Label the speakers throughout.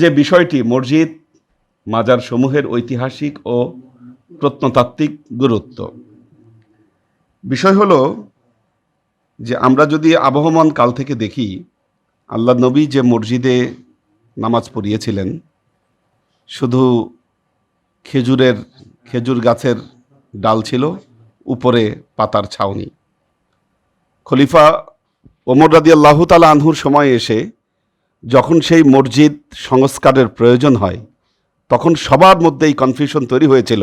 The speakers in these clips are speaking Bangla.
Speaker 1: যে বিষয়টি মসজিদ মাজার সমূহের ঐতিহাসিক ও প্রত্নতাত্ত্বিক গুরুত্ব। বিষয় হলো যে আমরা যদি আবহমান কাল থেকে দেখি, আল্লাহ নবী যে মসজিদে নামাজ পড়িয়েছিলেন, শুধু খেজুরের, খেজুর গাছের ডাল ছিল, উপরে পাতার ছাউনি। খলিফা ওমর রাদি আল্লাহ তালা আনহুর সময় এসে যখন সেই মসজিদ সংস্কারের প্রয়োজন হয়, তখন সবার মধ্যে এই কনফিউশন তৈরি হয়েছিল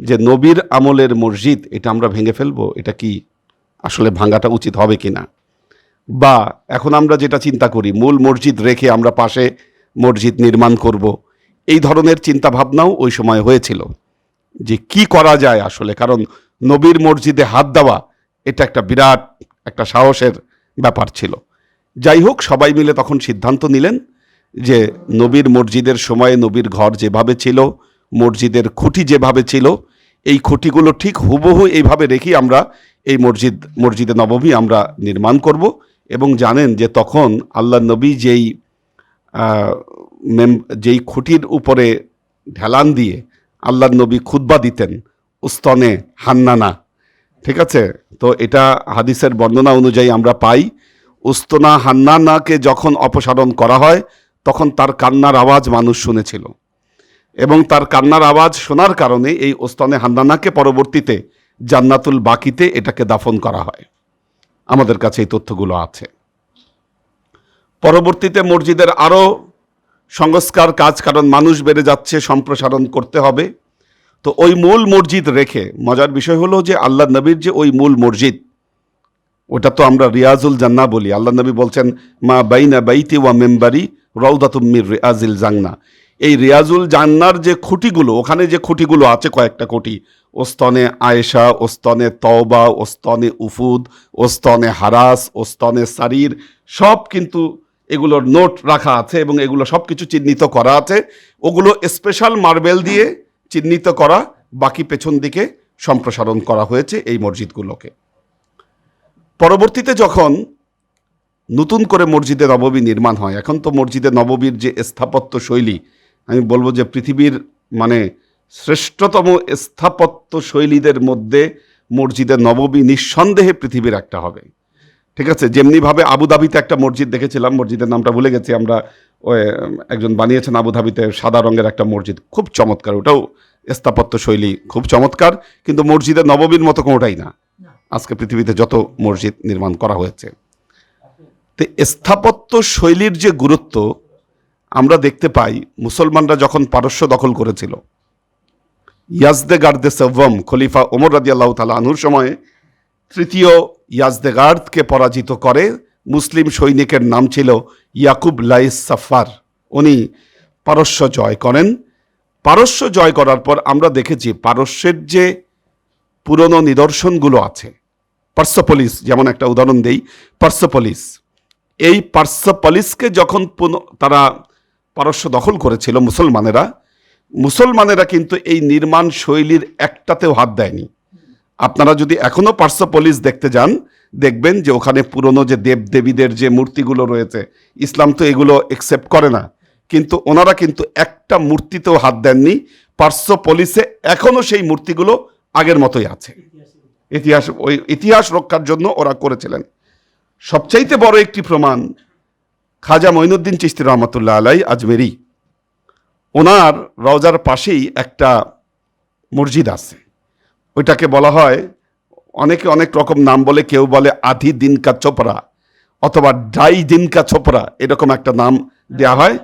Speaker 1: যে নবীর আমলের মসজিদ এটা আমরা ভেঙে ফেলব, এটা কি আসলে ভাঙাটা উচিত হবে কি না বা এখন আমরা যেটা চিন্তা করি, মূল মসজিদ রেখে আমরা পাশে মসজিদ নির্মাণ করব, এই ধরনের চিন্তা ভাবনাও ওই সময় হয়েছিল যে কি করা যায় আসলে। কারণ নবীর মসজিদে হাত দেওয়া এটা একটা বিরাট একটা সাহসের ব্যাপার ছিল। যাই হোক সবাই মিলে তখন সিদ্ধান্ত নিলেন যে নবীর মসজিদের সময়ে নবীর ঘর যেভাবে ছিল, মসজিদের খুঁটি যেভাবে ছিল, এই খুঁটিগুলো ঠিক হুবহু এইভাবে রেখেই আমরা এই মসজিদ, মসজিদে নবমী আমরা নির্মাণ করব এবং জানেন যে তখন আল্লাহ নবী যেই মেম- যেই খুঁটির উপরে ঢেলান দিয়ে আল্লাহ নবী খুতবা দিতেন, উস্তনে হান্নানা, ঠিক আছে? তো এটা হাদিসের বর্ণনা অনুযায়ী আমরা পাই উস্তনা হান্নানাকে যখন অপসারণ করা হয়, তখন তার কান্নার আওয়াজ মানুষ শুনেছিল। এবং তার কান্নার আওয়াজ শোনার কারণে এই ওস্তনে হান্নানাকে পরবর্তীতে জান্নাতুল বাকিতে এটাকে দাফন করা হয়। আমাদের কাছে এই তথ্যগুলো আছে। পরবর্তীতে মসজিদের আরও সংস্কার কাজ, কারণ মানুষ বেড়ে যাচ্ছে, সম্প্রসারণ করতে হবে। তো ওই মূল মসজিদ রেখে মজার বিষয় হলো যে আল্লাহ নবীর যে ওই মূল মসজিদ ওটা তো আমরা রিয়াজুল জান্না বলি। আল্লাহ নবী বলছেন, মা বাইনা বাইতি ওয়া মেম্বারি রৌদাতুম্মির রিয়াজিল জান্না এই রিয়াজুল জান্নার যে খুঁটিগুলো, ওখানে যে খুঁটিগুলো আছে কয়েকটা খুঁটি, ওস্তনে আয়েশা, ওস্তনে তওবা, ওস্তনে উফুদ, ওস্তনে হারাস, ওস্তনে সারির সব কিন্তু এগুলোর নোট রাখা আছে এবং এগুলো সব কিছু চিহ্নিত করা আছে। ওগুলো স্পেশাল মার্বেল দিয়ে চিহ্নিত করা, বাকি পেছন দিকে সম্প্রসারণ করা হয়েছে এই মসজিদগুলোকে। পরবর্তীতে যখন নতুন করে মসজিদে নববী নির্মাণ হয়, এখন তো মসজিদে নববীর যে স্থাপত্য শৈলী, আমি বলব যে পৃথিবীর মানে শ্রেষ্ঠতম স্থাপত্য শৈলীদের মধ্যে মসজিদে নববী নিঃসন্দেহে পৃথিবীর একটা হবে। ঠিক আছে? যেমনিভাবে আবুধাবিতে একটা মসজিদ দেখেছিলাম, মসজিদের নামটা ভুলে গেছি, আমরা একজন বানিয়েছেন আবুধাবিতে সাদা রঙের একটা মসজিদ, খুব চমৎকার। ওটাও স্থাপত্য শৈলী, খুব চমৎকার, কিন্তু মসজিদে নববীর মতো কোনোটাই না। আজকে পৃথিবীতে যত মসজিদ নির্মাণ করা হয়েছে। তো স্থাপত্য শৈলীর যে গুরুত্ব, আমরা দেখতে পাই মুসলমানরা যখন পারস্য দখল করেছিল, ইয়াজদে গার্দে সভম খলিফা ওমর রাজি আল্লাহ তালা আনুর সময়ে তৃতীয় ইয়াজদেগার্দকে পরাজিত করে মুসলিম সৈনিকের নাম ছিল ইয়াকুব লাইস সাফার। উনি পারস্য জয় করেন। পারস্য জয় করার পর আমরা দেখেছি পারস্যের যে পুরনো নিদর্শনগুলো আছে পার্সোপলিস যেমন একটা উদাহরণ দেই পার্সোপলিস এই পার্সোপলিসকে যখন তারা পারস্য দখল করেছিল মুসলমানেরা মুসলমানেরা কিন্তু এই নির্মাণ শৈলীর একটাতেও হাত দেয়নি। আপনারা যদি এখনও পার্সোপলিস দেখতে যান, দেখবেন যে ওখানে পুরনো যে দেব দেবীদের যে মূর্তিগুলো রয়েছে, ইসলাম তো এগুলো একসেপ্ট করে না। কিন্তু ওনারা কিন্তু একটা মূর্তিতেও হাত দেননি পার্সোপলিসে এখনও সেই মূর্তিগুলো আগের মতোই আছে। ইতিহাস, ওই ইতিহাস রক্ষার জন্য ওরা করেছিলেন। সবচাইতে বড় একটি প্রমাণ খাজা মঈনুদ্দিন চিস্তি রহমতুল্লাহ আলাই আজমেরি। ওনার রওজার পাশেই একটা মসজিদ আছে। ওইটাকে বলা হয়, অনেকে অনেক রকম নাম বলে, কেউ বলে আধি দিনকা চোপড়া অথবা ডাই দিনকা ছোপড়া এরকম একটা নাম দেয়া হয়।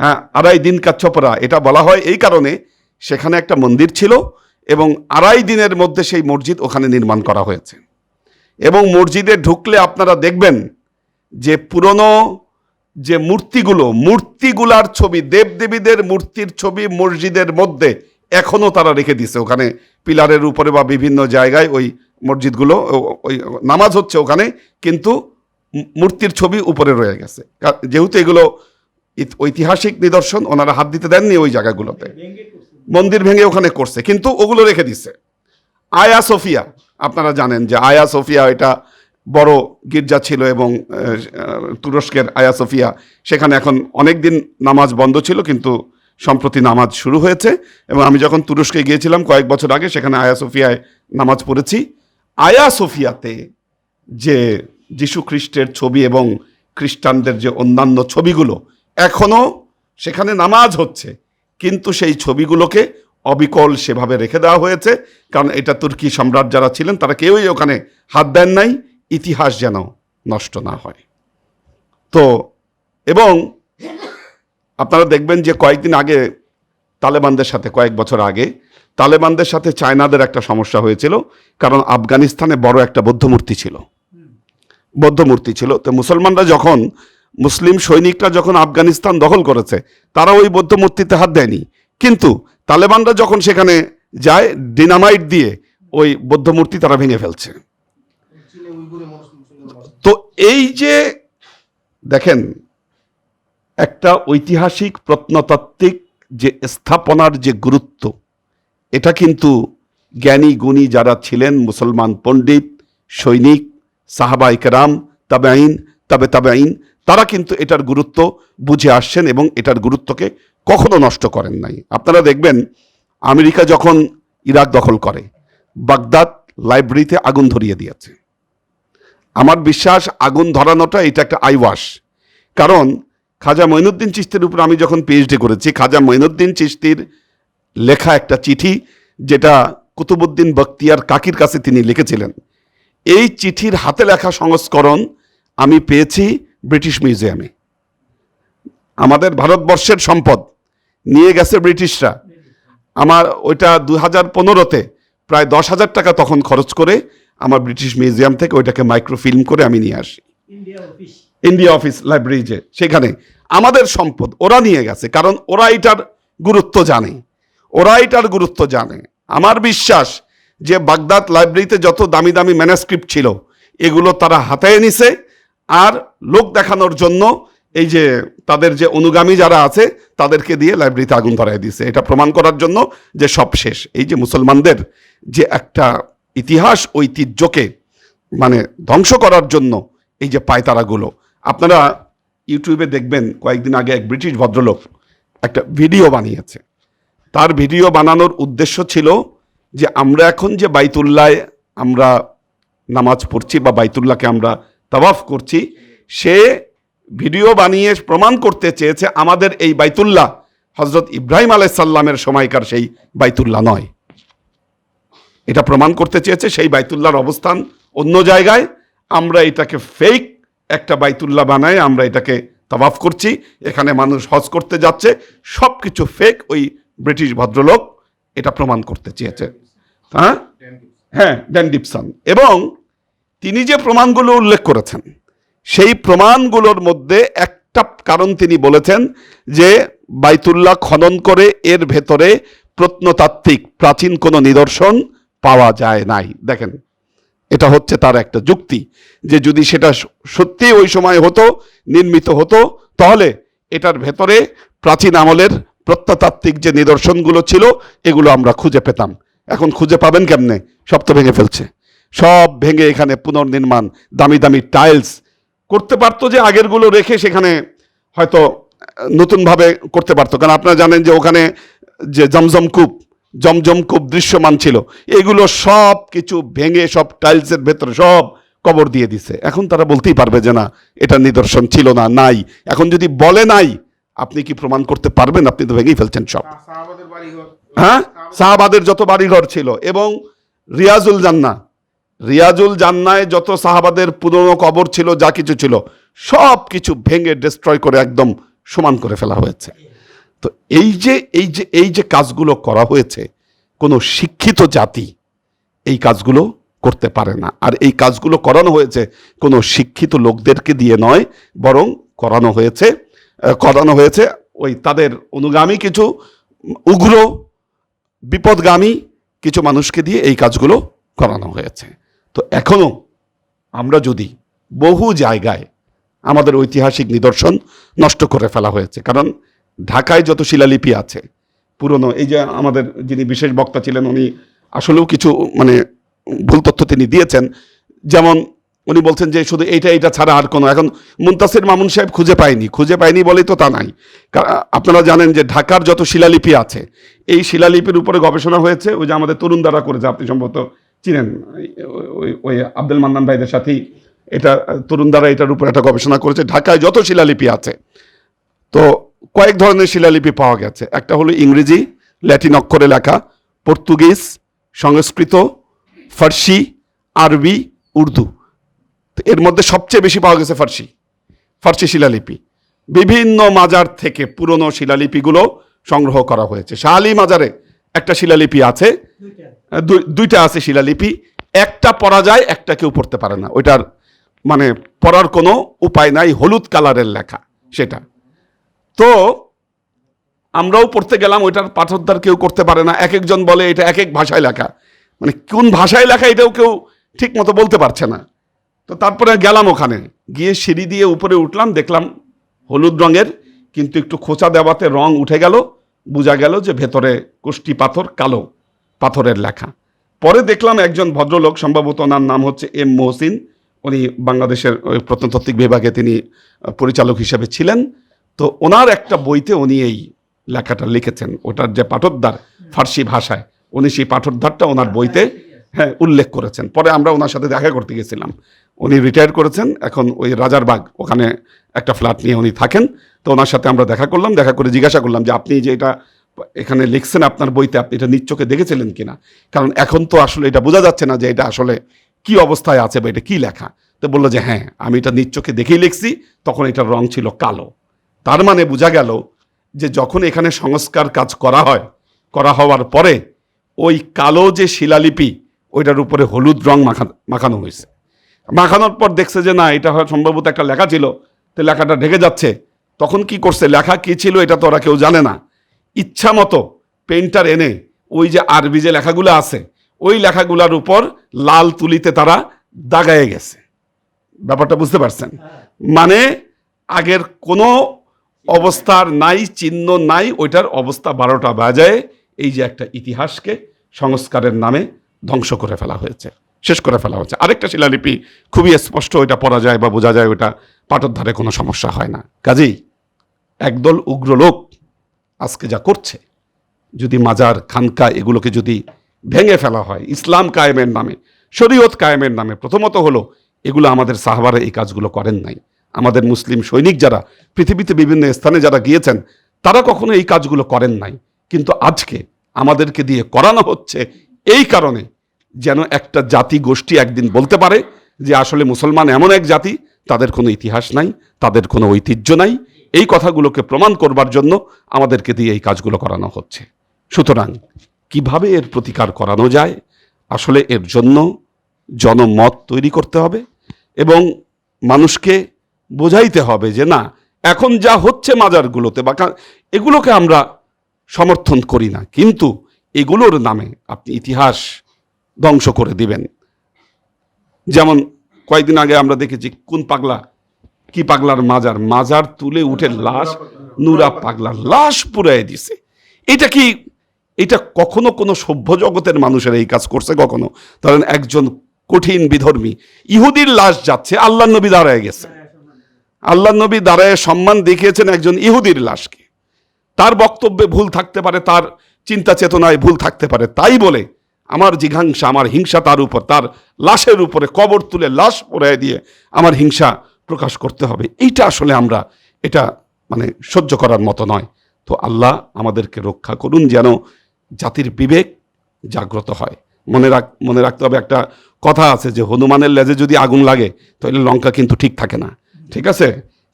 Speaker 1: হ্যাঁ আড়াই দিনকা চোপড়া, এটা বলা হয় এই কারণে সেখানে একটা মন্দির ছিল। এবং আড়াই দিনের মধ্যে সেই মসজিদ ওখানে নির্মাণ করা হয়েছে। এবং মসজিদে ঢুকলে আপনারা দেখবেন যে পুরনো যে মূর্তিগুলো, মূর্তিগুলার ছবি, দেবদেবীদের মূর্তির ছবি মসজিদের মধ্যে এখনও তারা রেখে দিছে ওখানে পিলারের উপরে বা বিভিন্ন জায়গায় ওই মসজিদগুলো ওই নামাজ হচ্ছে ওখানে, কিন্তু মূর্তির ছবি উপরে রয়ে গেছে। যেহেতু এগুলো ঐতিহাসিক নিদর্শন, ওনারা হাত দিতে দেননি ওই জায়গাগুলোতে। মন্দির ভেঙে ওখানে করছে, কিন্তু ওগুলো রেখে দিছে আয়া সোফিয়া, আপনারা জানেন যে আয়া সোফিয়া এটা বড় গির্জা ছিল এবং তুরস্কের আয়া সোফিয়া, সেখানে এখন অনেক দিন নামাজ বন্ধ ছিল, কিন্তু সম্প্রতি নামাজ শুরু হয়েছে। এবং আমি যখন তুরস্কে গিয়েছিলাম কয়েক বছর আগে, সেখানে আয়া সোফিয়ায় নামাজ পড়েছি। আয়া সোফিয়াতে যে যীশু খ্রিস্টের ছবি এবং খ্রিস্টানদের যে অন্যান্য ছবিগুলো এখনও সেখানে নামাজ হচ্ছে। কিন্তু সেই ছবিগুলোকে অবিকল সেভাবে রেখে দেওয়া হয়েছে, কারণ এটা তুর্কি সম্রাট যারা ছিলেন, তারা কেউই ওখানে হাত দেন নাই, ইতিহাস যেন নষ্ট না হয়। তো, এবং আপনারা দেখবেন যে কয়েকদিন আগে, তালেবানদের সাথে, কয়েক বছর আগে, তালেবানদের সাথে চায়নাদের একটা সমস্যা হয়েছিল, কারণ আফগানিস্তানে বড় একটা বৌদ্ধ মূর্তি ছিল। বৌদ্ধ মূর্তি ছিল। তো মুসলমানরা যখন মুসলিম সৈনিকরা যখন আফগানিস্তান দখল করেছে তারা ওই বৌদ্ধ মূর্তিতে হাত দেয়নি। কিন্তু তালেবানরা যখন সেখানে যায়, ডিনামাইট দিয়ে ওই বৌদ্ধ মূর্তি তারা ভেঙে ফেলছে। তো এই যে, দেখেন, একটা ঐতিহাসিক প্রত্নতাত্ত্বিক যে স্থাপনার যে গুরুত্ব, এটা কিন্তু জ্ঞানী গুণী যারা ছিলেন, মুসলমান পণ্ডিত, সৈনিক সাহাবা ইকরাম তবে আইন তবে তবে আইন তারা কিন্তু এটার গুরুত্ব বুঝে আসছেন এবং এটার গুরুত্বকে কখনো নষ্ট করেন নাই। আপনারা দেখবেন, আমেরিকা যখন ইরাক দখল করে, বাগদাদ লাইব্রেরিতে আগুন ধরিয়ে দিয়েছে। আমার বিশ্বাস, আগুন ধরানোটা এটা একটা আইওয়াশ কারণ, খাজা মঈনুদ্দিন চিস্তির উপর আমি যখন পিএইচডি করেছি, খাজা মঈনুদ্দিন চিস্তির লেখা একটা চিঠি, যেটা কুতুবুদ্দিন বখতিয়ার কাকির কাছে তিনি লিখেছিলেন, এই চিঠির হাতে লেখা সংস্করণ আমি পেয়েছি ব্রিটিশ মিউজিয়ামে। আমাদের ভারতবর্ষের সম্পদ নিয়ে গেছে ব্রিটিশরা। আমার ওইটা দু হাজার পনেরোতে প্রায় দশ হাজার টাকা তখন খরচ করে আমার ব্রিটিশ মিউজিয়াম থেকে ওইটাকে মাইক্রোফিল্ম করে আমি নিয়ে আসি।
Speaker 2: India office
Speaker 1: India office library যে সেখানে। আমাদের সম্পদ ওরা নিয়ে গেছে কারণ ওরা এটার গুরুত্ব জানে। ওরা এটার গুরুত্ব জানে। আমার বিশ্বাস যে বাগদাদ লাইব্রেরিতে যত দামি দামি ম্যানাস্ক্রিপ্ট ছিল এগুলো তারা হাতায় নিছে। আর লোক দেখানোর জন্য এই যে তাদের যে অনুগামী যারা আছে, তাদেরকে দিয়ে লাইব্রেরিতে আগুন ধরায় দিছে এটা প্রমাণ করার জন্য যে সব শেষ। এই যে মুসলমানদের যে একটা ইতিহাস, ঐতিহ্যকে মানে ধ্বংস করার জন্য এই যে পায়তারাগুলো। আপনারা ইউটিউবে দেখবেন, কয়েকদিন আগে এক ব্রিটিশ ভদ্রলোক একটা ভিডিও বানিয়েছে। তার ভিডিও বানানোর উদ্দেশ্য ছিল যে আমরা এখন যে বাইতুল্লায় আমরা নামাজ পড়ছি বা বাইতুল্লাহকে আমরা তাওয়াফ করছি, সে ভিডিও বানিয়ে প্রমাণ করতে চেয়েছে আমাদের এই বাইতুল্লাহ হজরত ইব্রাহিম আলাইসাল্লামের সময়কার সেই বাইতুল্লাহ নয়। এটা প্রমাণ করতে চেয়েছে সেই বাইতুল্লাহর অবস্থান অন্য জায়গায়। আমরা এটাকে ফেক একটা বাইতুল্লাহ বানায় আমরা এটাকে তবাফ করছি, এখানে মানুষ হজ করতে যাচ্ছে সব কিছু ফেক ওই ব্রিটিশ ভদ্রলোক এটা প্রমাণ করতে চেয়েছে। হ্যাঁ? হ্যাঁ ড্যান ডিপসন এবং তিনি যে প্রমাণগুলো উল্লেখ করেছেন, সেই প্রমাণগুলোর মধ্যে একটা কারণ তিনি বলেছেন যে বাইতুল্লাহ খনন করে এর ভেতরে প্রত্নতাত্ত্বিক প্রাচীন কোনো নিদর্শন পাওয়া যায় নাই। দেখেন, এটা হচ্ছে তার একটা যুক্তি যে যদি সেটা সত্যি ওই সময় হতো, নির্মিত হতো, তাহলে এটার ভেতরে প্রাচীন আমলের প্রত্নতাত্ত্বিক যে নিদর্শনগুলো ছিল, এগুলো আমরা খুঁজে পেতাম। এখন খুঁজে পাবেন কেমনে? সব তো ভেঙে ফেলছে। সব ভেঙে এখানে পুনর্নির্মাণ দামি দামি টাইলস করতে পারতো যে আগেরগুলো রেখে সেখানে হয়তো নতুনভাবে করতে পারতো। কারণ আপনারা জানেন যে ওখানে যে জমজম কূপ জমজম কূপ দৃশ্যমান ছিল এগুলো সব কিছু ভেঙে সব টাইলসের ভেতরে সব কবর দিয়ে দিছে। এখন তারা বলতেই পারবে যে না এটা নিদর্শন ছিল না নাই। এখন যদি বলে নাই আপনি কি প্রমাণ করতে পারবেন? আপনি তো ভেঙেই ফেলছেন সব। হ্যাঁ? সাহাবাদের যত বাড়িঘর ছিল এবং রিয়াজুল জান্না রিয়াজুল জান্নায় যত সাহাবাদের পুরনো কবর ছিল, যা কিছু ছিল, সব কিছু ভেঙে ডিস্ট্রয় করে একদম সমান করে ফেলা হয়েছে। তো এই যে এই যে এই যে কাজগুলো করা হয়েছে, কোনো শিক্ষিত জাতি এই কাজগুলো করতে পারে না। আর এই কাজগুলো করানো হয়েছে কোনো শিক্ষিত লোকদেরকে দিয়ে নয়, বরং করানো হয়েছে করানো হয়েছে ওই তাদের অনুগামী কিছু উগ্র, বিপদগামী কিছু মানুষকে দিয়ে এই কাজগুলো করানো হয়েছে। তো এখনও আমরা যদি বহু জায়গায় আমাদের ঐতিহাসিক নিদর্শন নষ্ট করে ফেলা হয়েছে, কারণ ঢাকায় যত শিলালিপি আছে, পুরনো, এই যে আমাদের যিনি বিশেষ বক্তা ছিলেন, উনি আসলেও কিছু মানে ভুল তথ্য তিনি দিয়েছেন। যেমন উনি বলছেন যে শুধু এইটা এইটা ছাড়া আর কোনো, এখন মুন্তাসির মামুন সাহেব খুঁজে পায়নি খুঁজে পায়নি বলেই তো তা নাই। আপনারা জানেন যে ঢাকার যত শিলালিপি আছে, এই শিলালিপির উপরে গবেষণা হয়েছে, ওই যে আমাদের তরুণ দ্বারা করেছে, আপনি সম্ভবত চিনেন? ওই- ওই আব্দুল মান্নান ভাইদের সাথেই এটা, তরুণ দ্বারা এটার উপর একটা গবেষণা করেছে। ঢাকায় যত শিলালিপি আছে, তো কয়েক ধরনের শিলালিপি পাওয়া গেছে। একটা হলো ইংরেজি, ল্যাটিন অক্ষরে লেখা, পর্তুগিজ, সংস্কৃত, ফার্সি, আরবি, উর্দু। এর মধ্যে সবচেয়ে বেশি পাওয়া গেছে ফার্সি ফার্সি শিলালিপি। বিভিন্ন মাজার থেকে পুরনো শিলালিপিগুলো সংগ্রহ করা হয়েছে। শাহালি মাজারে একটা শিলালিপি আছে। দুইটা আছে শিলালিপি। একটা পড়া যায়, একটা কেউ পড়তে পারে না। ওইটার মানে পড়ার কোনো উপায় নাই, হলুদ কালারের লেখা সেটা। তো আমরাও পড়তে গেলাম, ওইটার পাঠোদ্ধার কেউ করতে পারে না। এক একজন বলে এটা এক এক ভাষায় লেখা। মানে কোন ভাষায় লেখা এটাও কেউ ঠিক মতো বলতে পারছে না। তো তারপরে গেলাম ওখানে। গিয়ে সিঁড়ি দিয়ে উপরে উঠলাম, দেখলাম হলুদ রঙের, কিন্তু একটু খোঁচা দেওয়াতে রং উঠে গেল। বোঝা গেল যে ভেতরে কুষ্টি পাথর কালো। পাথরের লেখা। পরে দেখলাম একজন ভদ্রলোক, সম্ভবত ওনার নাম হচ্ছে এম মহসিন। উনি বাংলাদেশের ওই প্রত্নতাত্ত্বিক বিভাগে তিনি পরিচালক হিসেবে ছিলেন। তো ওনার একটা বইতে উনি এই লেখাটা লিখেছেন। ওটার যে পাঠোদ্ধার ফার্সি ভাষায়, উনি সেই পাঠোদ্ধারটা ওনার বইতে হ্যাঁ উল্লেখ করেছেন। পরে আমরা ওনার সাথে দেখা করতে গেছিলাম। উনি রিটায়ার করেছেন, এখন ওই রাজারবাগ ওখানে একটা ফ্ল্যাট নিয়ে উনি থাকেন। তো ওনার সাথে আমরা দেখা করলাম, দেখা করে জিজ্ঞাসা করলাম যে আপনি যে এটা এখানে লিখছেন আপনার বইতে, আপনি এটা নিচ্চোখে দেখেছিলেন কিনা? কারণ এখন তো আসলে এটা বোঝা যাচ্ছে না যে এটা আসলে কি অবস্থায় আছে বা এটা কি লেখা। তো বলল যে হ্যাঁ আমি এটা নিচ্চোখে দেখেই লিখছি, তখন এটার রং ছিল কালো। তার মানে বোঝা গেল যে যখন এখানে সংস্কার কাজ করা হয়, করা হওয়ার পরে ওই কালো যে শিলালিপি, ওইটার উপরে হলুদ রং মাখা, মাখানো হয়েছে। মাখানোর পর দেখছে যে, না, এটা হয় সম্ভবত একটা লেখা ছিল। তো লেখাটা ঢেকে যাচ্ছে। তখন কি করছে? লেখা কি ছিল এটা তো ওরা কেউ জানে না। ইচ্ছা মতো পেন্টার এনে ওই যে আরবি যে লেখাগুলো আছে ওই লেখাগুলোর উপর লাল তুলিতে তারা দাগায়ে গেছে। ব্যাপারটা বুঝতে পারছেন? মানে আগের কোনো অবস্থার নাই চিহ্ন নাই ওইটার অবস্থা বারোটা বাজায় এই যে একটা ইতিহাসকে সংস্কারের নামে ধ্বংস করে ফেলা হয়েছে শেষ করে ফেলা হয়েছে। আরেকটা শিলালিপি খুবই স্পষ্ট ওইটা পড়া যায় বা বোঝা যায় ওইটা পাঠোদ্ধারে কোনো সমস্যা হয় না। কাজেই একদল উগ্র লোক আজকে যা করছে, যদি মাজার, খানকা এগুলোকে যদি ভেঙে ফেলা হয়, ইসলাম কায়েমের নামে, শরীয়ত কায়েমের নামে, প্রথমত হলো এগুলো আমাদের সাহাবারা এই কাজগুলো করেন নাই। আমাদের মুসলিম সৈনিক যারা, পৃথিবীতে বিভিন্ন স্থানে যারা গিয়েছেন, তারা কখনো এই কাজগুলো করেন নাই। কিন্তু আজকে আমাদেরকে দিয়ে করানো হচ্ছে এই কারণে যেন একটা জাতি গোষ্ঠী একদিন বলতে পারে যে আসলে মুসলমান এমন এক জাতি, তাদের কোনো ইতিহাস নাই, তাদের কোনো ঐতিহ্য নাই এই কথাগুলোকে প্রমাণ করবার জন্য আমাদেরকে দিয়ে এই কাজগুলো করানো হচ্ছে। সুতরাং কীভাবে এর প্রতিকার করানো যায়, আসলে এর জন্য জনমত তৈরি করতে হবে এবং মানুষকে বোঝাইতে হবে যে না, এখন যা হচ্ছে মাজারগুলোতে বা এগুলোকে আমরা সমর্থন করি না। কিন্তু এগুলোর নামে আপনি ইতিহাস ধ্বংস করে দিবেন। যেমন কয়েকদিন আগে আমরা দেখেছি, কোন পাগলা কি পাগলার মাজার? মাজার তুলে উঠে লাশ নুরা পাগলার লাশ পুরাই দিছে। এটা কি এটা কখনো কোনো সভ্য জগতের মানুষের এই কাজ করছে কখনো? ধরেন একজন কঠিন বিধর্মী ইহুদির লাশ যাচ্ছে আল্লাহ নবী দাঁড়ায় গেছে। আল্লাহ নবী দাঁড়ায় সম্মান দেখিয়েছেন একজন ইহুদির লাশকে। তার বক্তব্যে ভুল থাকতে পারে তার চিন্তা চেতনায় ভুল থাকতে পারে। তাই বলে আমার জিঘাংসা আমার হিংসা তার উপর তার লাশের উপরে কবর তুলে লাশ পড়ায় দিয়ে আমার হিংসা প্রকাশ করতে হবে। এইটা আসলে আমরা, এটা মানে সহ্য করার মতো নয়। তো আল্লাহ আমাদেরকে রক্ষা করুন যেন জাতির বিবেক জাগ্রত হয়। মনে রাখ, মনে রাখতে হবে একটা কথা আছে যে, হনুমানের লেজে যদি আগুন লাগে, তাহলে লঙ্কা কিন্তু ঠিক থাকে না। ঠিক আছে?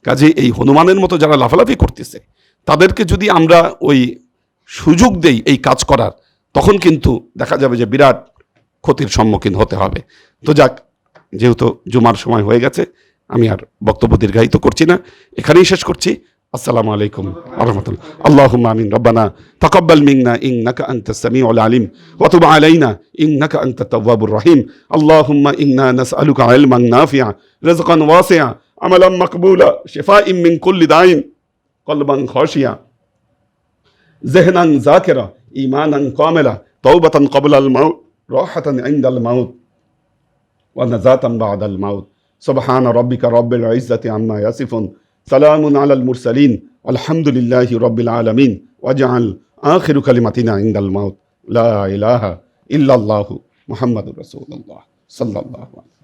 Speaker 1: কাজে এই হনুমানের মতো যারা লাফালাফি করতেছে, তাদেরকে যদি আমরা ওই সুযোগ দেই এই কাজ করার, তখন কিন্তু দেখা যাবে যে বিরাট ক্ষতির সম্মুখীন হতে হবে। তো যাক, যেহেতু জুমার সময় হয়ে গেছে আমি আর বক্তব্য দীর্ঘায়িত করছি না এখানেই শেষ করছি আসসালামু আলাইকুম রহমতুল্লাহ আল্লাহুম্মা আমিন রব্বানা তাকাব্বাল মিন্না ইন্নাকা আনতাস সামিউল আলিম ওয়া তুব আলাইনা ইন্নাকা আনতাত তাওয়াবুর রহিম আল্লাহুম্মা ইন্না নাসআলুকা ইলমান নাফিআ রিজকান ওয়াসিআ আমালান মাকবুলা শিফাa'in মিন কুল্লি দাইন কলবান খাশিয়া ذهنا ذاكرا ايمانا كاملا توبه قبل الموت راحه عند الموت ونزاة بعد الموت سبحان ربك رب العزة عما يصفون. سلام على المرسلين. الحمد لله رب العالمين. واجعل آخر كلمتنا عند الموت. لا إله إلا الله محمد رسول الله صلى الله عليه وسلم.